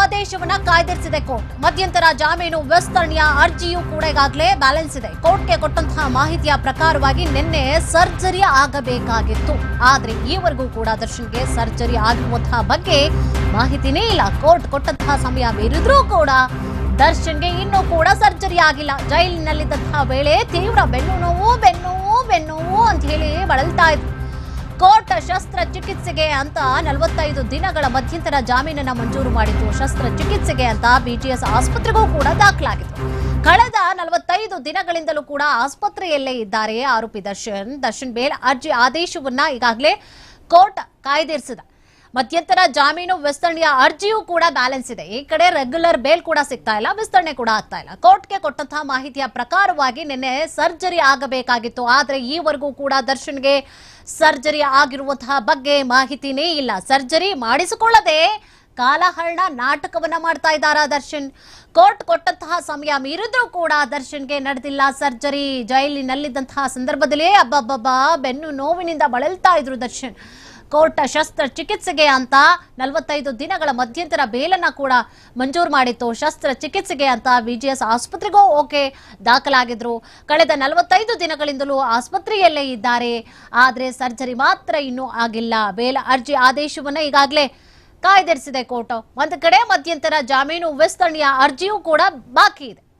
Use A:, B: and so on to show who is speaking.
A: ಆದೇಶವನ್ನ ಕಾಯ್ದಿರಿಸಿದೆ ಕೋರ್ಟ್. ಮಧ್ಯಂತರ ಜಾಮೀನು ವಿಸ್ತರಣೆಯ ಅರ್ಜಿಯೂ ಕೂಡ ಈಗಾಗಲೇ ಬ್ಯಾಲೆನ್ಸ್ ಇದೆ. ಕೋರ್ಟ್ಗೆ ಕೊಟ್ಟಂತಹ ಮಾಹಿತಿಯ ಪ್ರಕಾರವಾಗಿ ನಿನ್ನೆ ಸರ್ಜರಿ ಆಗಬೇಕಾಗಿತ್ತು. ಆದ್ರೆ ಈವರೆಗೂ ಕೂಡ ದರ್ಶನ್ಗೆ ಸರ್ಜರಿ ಆಗಿರುವಂತಹ ಬಗ್ಗೆ ಮಾಹಿತಿನೇ ಇಲ್ಲ. ಕೋರ್ಟ್ ಕೊಟ್ಟಂತಹ ಸಮಯ ಮೀರಿದ್ರೂ ಕೂಡ ದರ್ಶನ್ಗೆ ಇನ್ನೂ ಕೂಡ ಸರ್ಜರಿ ಆಗಿಲ್ಲ. ಜೈಲಿನಲ್ಲಿದ್ದಂತಹ ವೇಳೆ ತೀವ್ರ ಬೆನ್ನು ನೋವು, ಬೆನ್ನು ಬೆನ್ನು ಅಂತ ಹೇಳಿ ಬಳಲ್ತಾ ಇದ್ರು. ಕೋರ್ಟ್ ಶಸ್ತ್ರಚಿಕಿತ್ಸೆಗೆ ಅಂತ ನಲವತ್ತೈದು ದಿನಗಳ ಮಧ್ಯಂತರ ಜಾಮೀನನ್ನ ಮಂಜೂರು ಮಾಡಿತ್ತು ಶಸ್ತ್ರಚಿಕಿತ್ಸೆಗೆ ಅಂತ ಬಿಜಿಎಸ್ ಆಸ್ಪತ್ರೆಗೂ ಕೂಡ ದಾಖಲಾಗಿತ್ತು. ಕಳೆದ ನಲವತ್ತೈದು ದಿನಗಳಿಂದಲೂ ಕೂಡ ಆಸ್ಪತ್ರೆಯಲ್ಲೇ ಇದ್ದಾರೆ ಆರೋಪಿ ದರ್ಶನ್. ದರ್ಶನ್ ಬೇಲ್ ಅರ್ಜಿ ಆದೇಶವನ್ನ ಈಗಾಗಲೇ ಕೋರ್ಟ್ ಕಾಯ್ದಿರಿಸಿದೆ. ಮಧ್ಯಂತರ ಜಾಮೀನು ವಿಸ್ತರಣೆಯ ಅರ್ಜಿಯೂ ಕೂಡ ಬ್ಯಾಲೆನ್ಸ್ ಇದೆ. ಈ ಕಡೆ ರೆಗ್ಯುಲರ್ ಬೇಲ್ ಕೂಡ ಸಿಗ್ತಾ ಇಲ್ಲ, ವಿಸ್ತರಣೆ ಕೂಡ ಆಗ್ತಾ ಇಲ್ಲ. ಕೋರ್ಟ್ಗೆ ಕೊಟ್ಟಂತಹ ಮಾಹಿತಿಯ ಪ್ರಕಾರವಾಗಿ ನಿನ್ನೆ ಸರ್ಜರಿ ಆಗಬೇಕಾಗಿತ್ತು. ಆದ್ರೆ ಈವರೆಗೂ ಕೂಡ ದರ್ಶನ್ಗೆ ಸರ್ಜರಿ ಆಗಿರುವಂತಹ ಬಗ್ಗೆ ಮಾಹಿತಿನೇ ಇಲ್ಲ. ಸರ್ಜರಿ ಮಾಡಿಸಿಕೊಳ್ಳದೆ ಕಾಲಹರಣ ನಾಟಕವನ್ನ ಮಾಡ್ತಾ ಇದ್ದಾರ ದರ್ಶನ್? ಕೋರ್ಟ್ ಕೊಟ್ಟಂತಹ ಸಮಯ ಮೀರಿದ್ರೂ ಕೂಡ ದರ್ಶನ್ಗೆ ನಡೆದಿಲ್ಲ ಸರ್ಜರಿ. ಜೈಲಿನಲ್ಲಿದ್ದಂತಹ ಸಂದರ್ಭದಲ್ಲೇ ಅಬ್ಬಬ್ಬಬ್ಬ ಬೆನ್ನು ನೋವಿನಿಂದ ಬಳಲ್ತಾ ಇದ್ರು ದರ್ಶನ್. ಕೋರ್ಟ್ ಶಸ್ತ್ರಚಿಕಿತ್ಸೆಗೆ ಅಂತ ನಲವತ್ತೈದು ದಿನಗಳ ಮಧ್ಯಂತರ ಬೇಲನ್ನ ಕೂಡ ಮಂಜೂರು ಮಾಡಿತ್ತು. ಶಸ್ತ್ರ ಚಿಕಿತ್ಸೆಗೆ ಅಂತ ವಿಜಿಎಸ್ ಆಸ್ಪತ್ರೆಗೂ ಓಕೆ ದಾಖಲಾಗಿದ್ರು. ಕಳೆದ ನಲವತ್ತೈದು ದಿನಗಳಿಂದಲೂ ಆಸ್ಪತ್ರೆಯಲ್ಲೇ ಇದ್ದಾರೆ. ಆದ್ರೆ ಸರ್ಜರಿ ಮಾತ್ರ ಇನ್ನೂ ಆಗಿಲ್ಲ. ಬೇಲ ಅರ್ಜಿ ಆದೇಶವನ್ನ ಈಗಾಗಲೇ ಕಾಯ್ದಿರಿಸಿದೆ ಕೋರ್ಟ್. ಒಂದು ಕಡೆ ಮಧ್ಯಂತರ ಜಾಮೀನು ವಿಸ್ತರಣೆಯ ಅರ್ಜಿಯೂ ಕೂಡ ಬಾಕಿ ಇದೆ.